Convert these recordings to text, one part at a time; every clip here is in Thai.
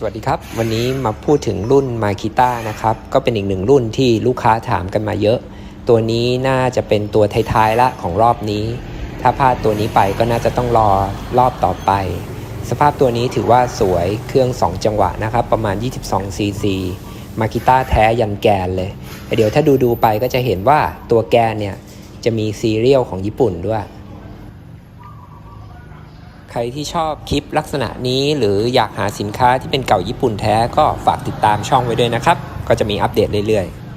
สวัสดีครับ วันนี้มาพูดถึงรุ่นมาคิต้านะครับ ก็เป็นอีกหนึ่งรุ่นที่ลูกค้าถามกันมาเยอะ ตัวนี้น่าจะเป็นตัวท้ายๆละของรอบนี้ ถ้าพลาดตัวนี้ไปก็น่าจะต้องรอรอบต่อไป สภาพตัวนี้ถือว่าสวยเครื่อง 2 จังหวะนะครับ ประมาณ 22ซีซีมาคิต้าแท้ยันแกนเลย เดี๋ยวถ้าดูๆไปก็จะเห็นว่าตัวแกนเนี่ยจะมีซีเรียลของญี่ปุ่นด้วย ใครที่ชอบคลิปลักษณะนี้ หรืออยากหาสินค้าที่เป็นเก่าญี่ปุ่นแท้ก็ฝากติดตามช่องไว้ด้วยนะครับ ก็จะมีอัปเดตเรื่อยๆ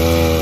Uh...